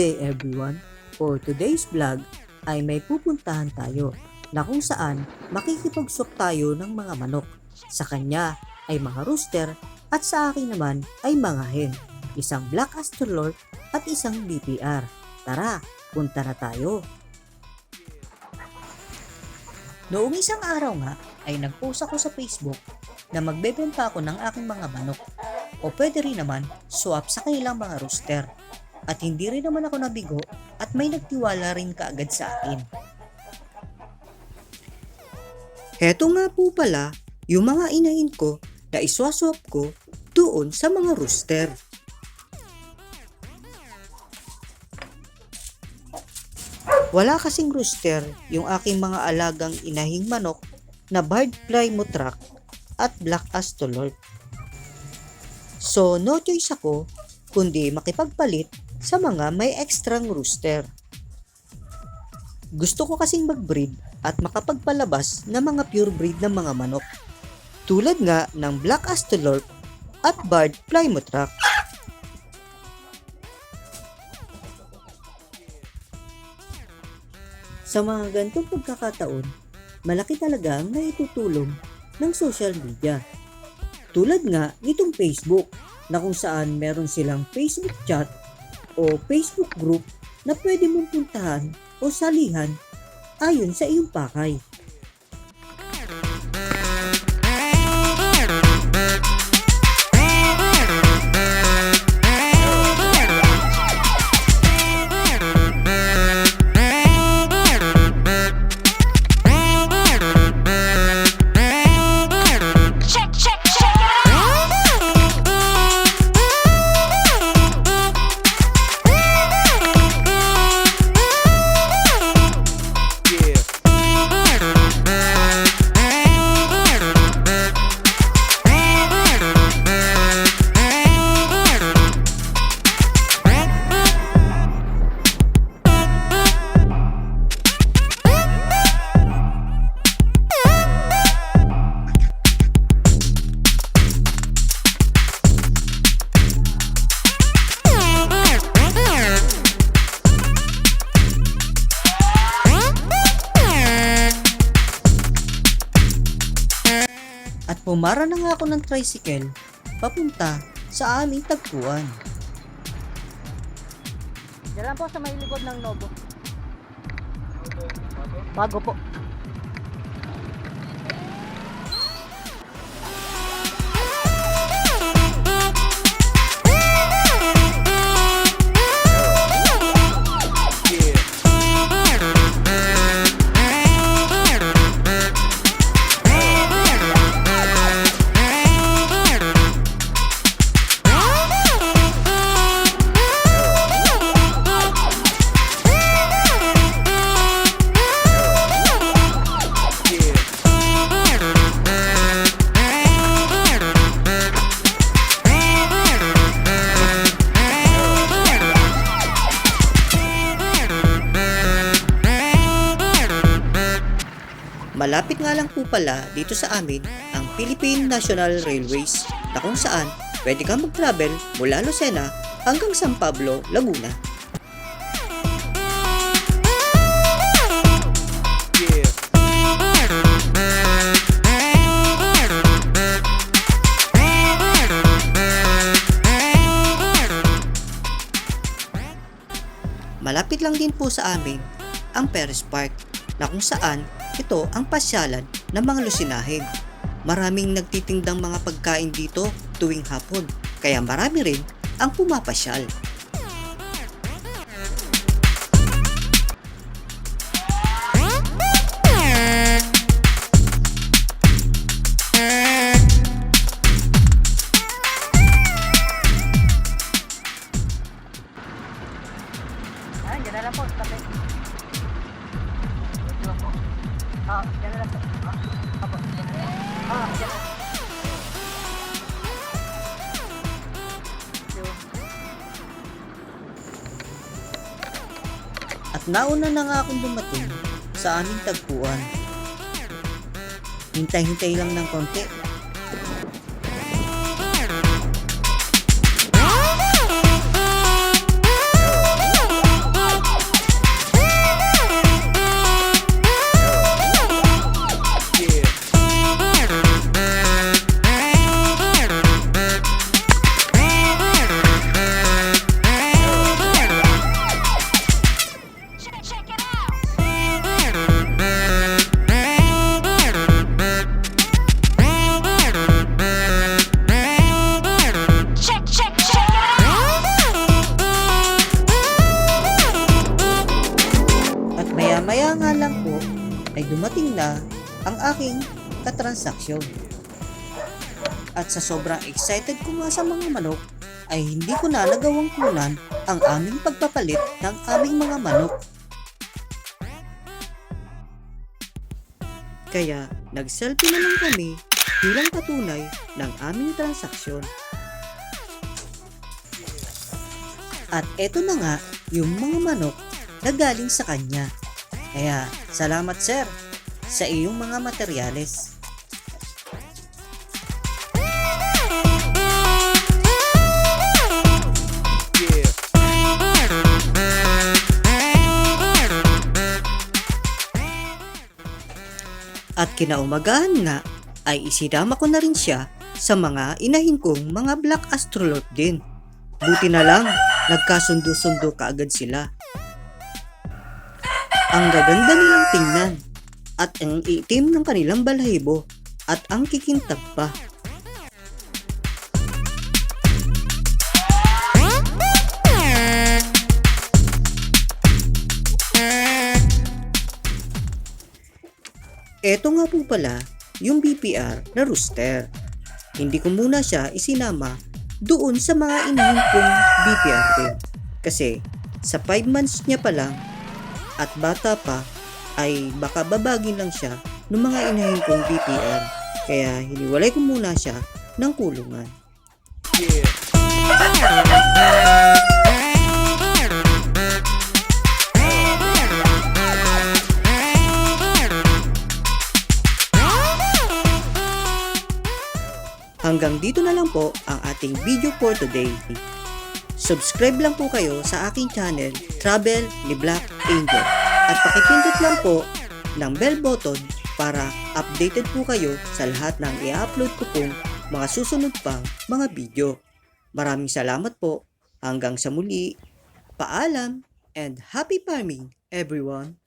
day everyone! For today's vlog ay may pupuntahan tayo na kung saan makikipagsok tayo ng mga manok. Sa kanya ay mga rooster at sa akin naman ay mga hen. Isang Black Astrolord at isang BPR. Tara, punta na tayo. Noong isang araw nga ay nag-post ako sa Facebook na magbebenta ako ng aking mga manok o pwede rin naman swap sa kanilang mga rooster. At hindi rin naman ako nabigo at may nagtiwala rin kaagad sa akin. Heto nga po pala yung mga inahin ko na iswaswap ko doon sa mga rooster. Wala kasing rooster yung aking mga alagang inahing manok na barred plymouth rock at black astolord. So, no choice ako kundi makipagpalit sa mga may ekstrang rooster. Gusto ko kasing mag-breed at makapagpalabas ng mga pure breed ng mga manok. Tulad nga ng Black Astolorp at Barred Plymouth Rock. Sa mga gantong pagkakataon, malaki talaga ang naitutulong ng social media. Tulad nga nitong Facebook na kung saan meron silang Facebook chat o Facebook group na pwede mong puntahan o salihan ayon sa iyong pakay. At pumara na nga ako ng tricycle papunta sa aming tagpuan. Diyan po sa may ng Nobo. Bago po. Malapit nga lang po pala dito sa amin ang Philippine National Railways na kung saan pwede kang mag-travel mula Lucena hanggang San Pablo, Laguna. Malapit lang din po sa amin ang Paris Park na kung saan ito ang pasyalan ng mga lusinahin. Maraming nagtitindang mga pagkain dito tuwing hapon kaya marami rin ang pumapasyal. At nauna na nga akong dumating sa aming tagpuan. Hintay-hintay lang ng konti aking katransaksyon. At sa sobrang excited ko nga sa mga manok, ay hindi ko na nagawang kunan ang aming pagpapalit ng aming mga manok. Kaya nag-selfie na lang kami bilang patunay ng aming transaksyon. At eto na nga yung mga manok na galing sa kanya. Kaya salamat sir sa iyong mga materyales. At kinaumagahan nga ay isinama ko na rin siya sa mga inahin kong mga black astrolot din. Buti na lang, nagkasundo-sundo kaagad sila. Ang gaganda nilang tingnan at ang itim ng kanilang balahibo at ang kikintab pa. Eto nga po pala yung BPR na rooster. Hindi ko muna siya isinama doon sa mga inahin kong BPR din. Kasi sa 5 months niya pa lang at bata pa ay baka babagin lang siya ng mga inahin kong BPR. Kaya hiniwalay ko muna siya ng kulungan. Hanggang dito na lang po ang ating video for today. Subscribe lang po kayo sa aking channel, Travel ni Black Angel. At pakipindot lang po ng bell button para updated po kayo sa lahat ng i-upload ko pong mga susunod pang mga video. Maraming salamat po. Hanggang sa muli. Paalam and happy farming everyone!